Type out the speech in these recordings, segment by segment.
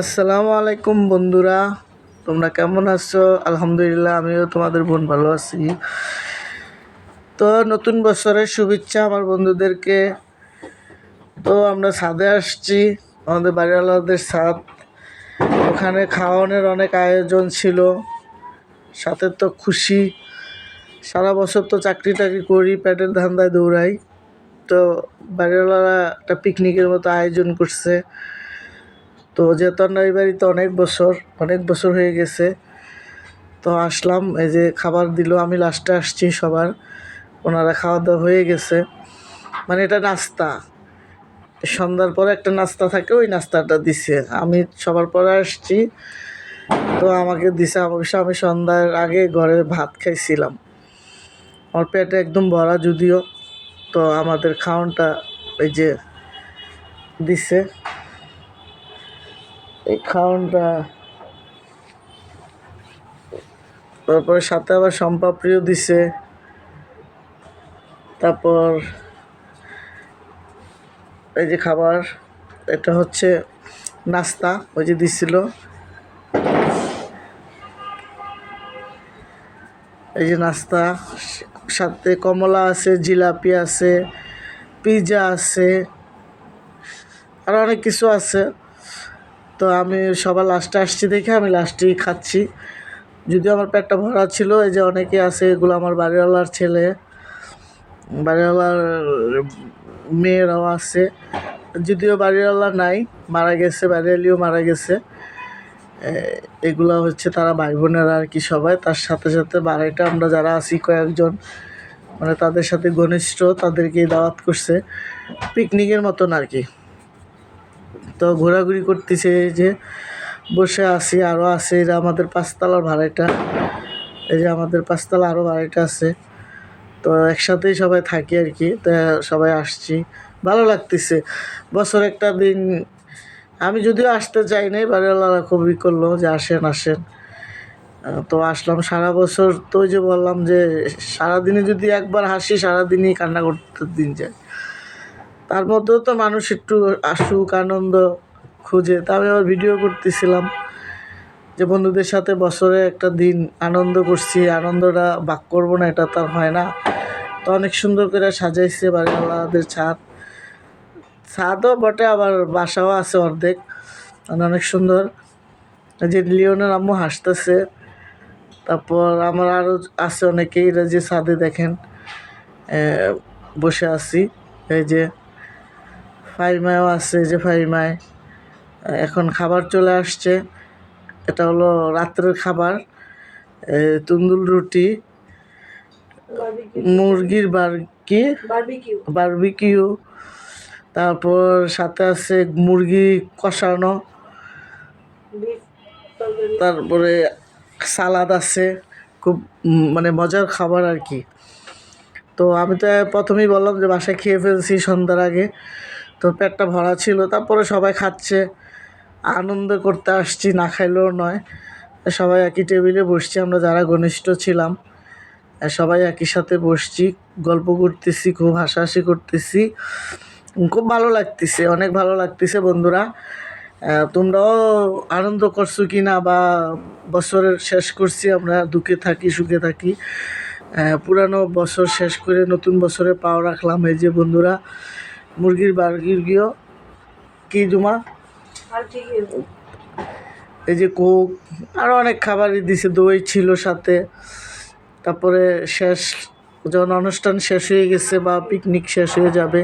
আসসালামু আলাইকুম বন্ধুরা, তোমরা কেমন আছো? আলহামদুলিল্লাহ, আমিও তোমাদের বোন ভালো আছি। তো নতুন বছরের শুভেচ্ছা আমার বন্ধুদেরকে। তো আমরা ছাদে আসছি, আমাদের বাড়িওয়ালাদের ছাদ। ওখানে খাওয়ানোর অনেক আয়োজন ছিল, সাথে তো খুশি। সারা বছর তো চাকরি টাকরি করি পেটের ধান্দায় দৌড়াই। তো বাড়িওয়ালারা একটা পিকনিকের মতো আয়োজন করছে। তো যেহেতু আমরা এই বাড়িতে অনেক বছর অনেক বছর হয়ে গেছে। তো আসলাম, এই যে খাবার দিল, আমি লাস্টে আসছি সবার। ওনারা খাওয়া দাওয়া হয়ে গেছে। মানে এটা নাস্তা। সন্ধ্যার পরে একটা নাস্তা থাকে, ওই নাস্তাটা দিছে। আমি সবার পরে আসছি। তো আমাকে দিছে অবশ্য আমি সন্ধ্যার আগে ঘরে ভাত খাইছিলাম। আমার পেটে একদম ভরা যদিও, তো আমাদের খাওয়ানটা এই যে দিছে। খাওয়ানটা তারপরে সাথে আবার সম্পাপ্রিয় দিছে। তারপর এই যে খাবার, এটা হচ্ছে নাস্তা, ওই যে দিছিল। এই যে নাস্তা, সাথে কমলা আছে, জিলাপি আছে, পিজা আছে, আর অনেক কিছু আছে। তো আমি সবার লাস্টে আসছি দেখে আমি লাস্টেই খাচ্ছি। যদিও আমার পেটটা ভরা ছিল, এই যে অনেকে আছে, এগুলো আমার বাড়িওয়ালার ছেলে, বাড়িওয়ালার মেয়েরাও আছে। যদিও বাড়িওয়ালা নাই, মারা গেছে, বাড়িওয়ালিও মারা গেছে। এগুলো হচ্ছে তারা ভাই বোনেরা আর কি সবাই। তার সাথে সাথে বাড়িটা আমরা যারা আছি কয়েকজন মানে তাদের সাথে ঘনিষ্ঠ তাদেরকে দাওয়াত করছে। পিকনিকের মতন আর কি। তো ঘোরাঘুরি করতেছে এই যে বসে আছি আরও এই যে আমাদের পাঁচতলার ভাড়াটা। এই যে আমাদের পাঁচতলা আরও ভাড়াটা আছে। তো একসাথেই সবাই থাকি আর কি, তো সবাই আসছি। ভালো লাগতেছে। বছর একটা দিন আমি যদিও আসতে চাই নাই বাড়িওয়ালারা খুবই করল যে আসেন আসেন। তো আসলাম সারা বছর। তো যে বললাম যে সারাদিনে যদি একবার হাসি, সারাদিনই কান্না করতে দিন যায়। তার মধ্যেও তো মানুষ একটু আসুক, আনন্দ খুঁজে। তা আমি আবার ভিডিও করতেছিলাম যে বন্ধুদের সাথে বছরে একটা দিন আনন্দ করছি, আনন্দটা বাক করব না, এটা তার হয় না। তো অনেক সুন্দর করে সাজাইছে বাড়িওয়ালাদের ছাদ। ছাদও বটে, আবার বাসাও আছে অর্ধেক। মানে অনেক সুন্দর। যে লিওনের আম্মু হাসতেছে। তারপর আমার আরও আছে অনেকেই যে ছাদে দেখেন বসে আছি। এই যে ফাইমায়ও আছে যে ফাইমায় এখন খাবার চলে আসছে। এটা হলো রাত্রের খাবার তন্দুল রুটি মুরগির বার কি? বারবিকিউ। বারবিকিউ। তারপর সাথে আছে মুরগি কষানো। তারপরে সালাদ আছে খুব মানে মজার খাবার আর কি। তো আমি তো প্রথমেই বললাম যে বাসায় খেয়ে ফেলছি সন্ধ্যার আগে। তো পেটটা ভরা ছিল, তারপরে সবাই খাচ্ছে। আনন্দ করতে আসছি, না খাইলেও নয়। সবাই একই টেবিলে বসছি, আমরা যারা ঘনিষ্ঠ ছিলাম, সবাই একই সাথে বসছি, গল্প করতেছি, খুব হাসাহাসি করতেছি। খুব ভালো লাগতেছে, অনেক ভালো লাগতেছে বন্ধুরা। তোমরাও আনন্দ করছ কি না বা বছরের শেষ করছি, আমরা দুঃখে থাকি, সুখে থাকি। পুরানো বছর শেষ করে নতুন বছরে পাও রাখলাম। এই যে বন্ধুরা মুরগির বার্গির কি জমা? এই যে কোক আরও অনেক খাবারই দিছে দই ছিল সাথে। তারপরে শেষ যখন অনুষ্ঠান শেষ হয়ে গেছে বা পিকনিক শেষ হয়ে যাবে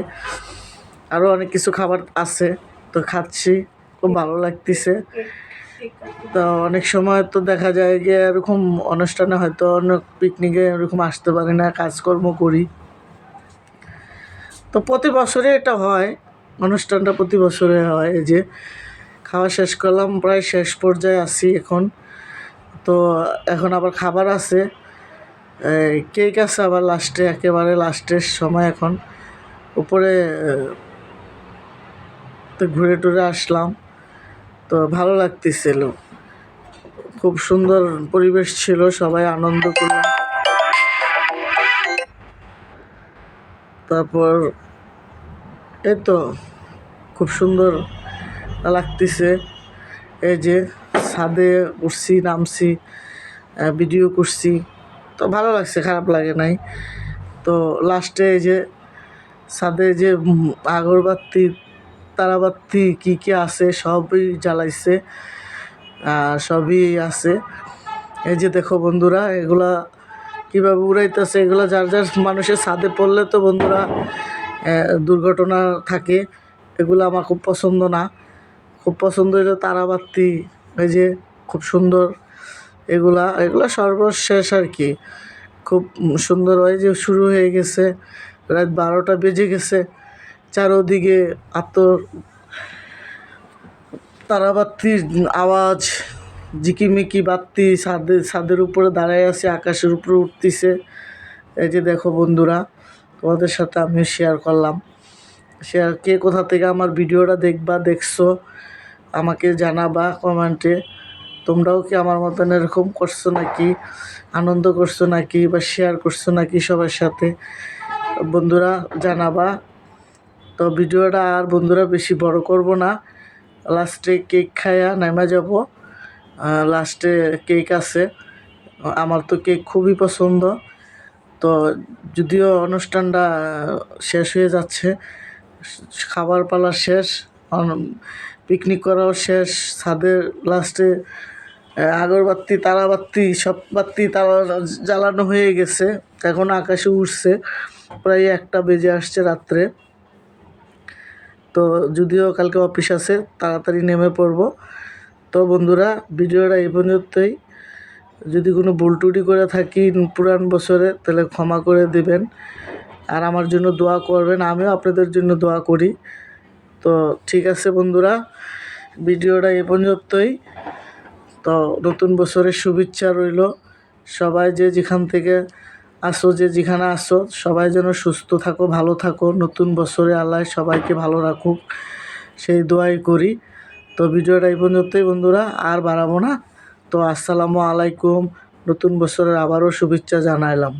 আরও অনেক কিছু খাবার আছে তো খাচ্ছি খুব ভালো লাগতেছে। তো অনেক সময় তো দেখা যায় যে এরকম অনুষ্ঠানে হয়তো অনেক পিকনিকে এরকম আসতে পারি না কাজকর্ম করি। তো প্রতি বছরে এটা হয়, অনুষ্ঠানটা প্রতি বছরে হয়, এই যে খাওয়া শেষ করলাম, প্রায় শেষ পর্যায়ে আছি এখন। তো এখন আবার খাবার আছে কেক আছে আবার লাস্টে, একেবারে লাস্টের সময় এখন। উপরে তো ঘুরে টুরে আসলাম, তো ভালো লাগতেছিল। খুব সুন্দর পরিবেশ ছিল, সবাই আনন্দ করলাম। তারপর এই তো খুব সুন্দর লাগতেছে। এই যে ছাদে উঠছি, নামছি ভিডিও করছি। তো ভালো লাগছে, খারাপ লাগে নাই। তো লাস্টে এই যে ছাদে যে আগরবাতি, তারাবাতি কি কি আছে সবই জ্বালাইছে, আর সবই আছে। এই যে দেখো বন্ধুরা, এগুলা কীভাবে উড়াইতেছে, এগুলো যার যার মানুষের ছাদে পড়লে তো বন্ধুরা দুর্ঘটনা থাকে। এগুলো আমার খুব পছন্দ না। খুব পছন্দ হলো তারাবাতি এই যে খুব সুন্দর এগুলা। এগুলো সর্বশেষ আর কি। খুব সুন্দর হয় যে শুরু হয়ে গেছে, রাত বারোটা বেজে গেছে। চারোদিকে আত্ম তারাবাতির আওয়াজ। ঝিকিমিকি বাতি ছাদে, ছাদের উপরে দাঁড়ায় আছে, আকাশের উপরে উঠতেছে। এই যে দেখো বন্ধুরা, তোমাদের সাথে আমি শেয়ার করলাম। শেয়ার কে কোথা থেকে আমার ভিডিওটা দেখবা, দেখছ, আমাকে জানাবা কমেন্টে তোমরাও কি আমার মতন এরকম করছ নাকি? আনন্দ করছ নাকি বা শেয়ার করছ নাকি সবার সাথে? বন্ধুরা, জানাবা। তো ভিডিওটা আর বন্ধুরা বেশি বড় করব না। লাস্টে কেক খায়া নেমে যাব। লাস্টে কেক আছে। আমার তো কেক খুবই পছন্দ। তো যদিও অনুষ্ঠানটা শেষ হয়ে যাচ্ছে, খাবার পালা শেষ পিকনিক করাও শেষ ছাদের লাস্টে আগরবাতি, তারাবাতি সব বাতি তারা জ্বালানো হয়ে গেছে। এখন আকাশে উঠছে প্রায় একটা বেজে আসছে রাত্রে। তো যদিও কালকে অফিস আছে, তাড়াতাড়ি নেমে পড়ব। তো বন্ধুরা, ভিডিওটা এই পর্যন্তই। যদি কোনো ভুল টুটি করে থাকি পুরান বছরে, তাহলে ক্ষমা করে দিবেন। আর আমার জন্য দোয়া করবেন, আমিও আপনাদের জন্য দোয়া করি। তো ঠিক আছে বন্ধুরা, ভিডিওটা এই পর্যন্তই। তো নতুন বছরের শুভেচ্ছা রইল। সবাই যে যেখান থেকে আসো, যে যেখানে আসো, সবাই যেন সুস্থ থাকো, ভালো থাকো। নতুন বছরে আল্লাহ সবাইকে ভালো রাখুক। সেই দোয়াই করি। তো ভিডিওটা এই পর্যন্তই বন্ধুরা, আর বাড়াবো না। তো আসসালামু আলাইকুম। নতুন বছরের আবারও শুভেচ্ছা জানাইলাম।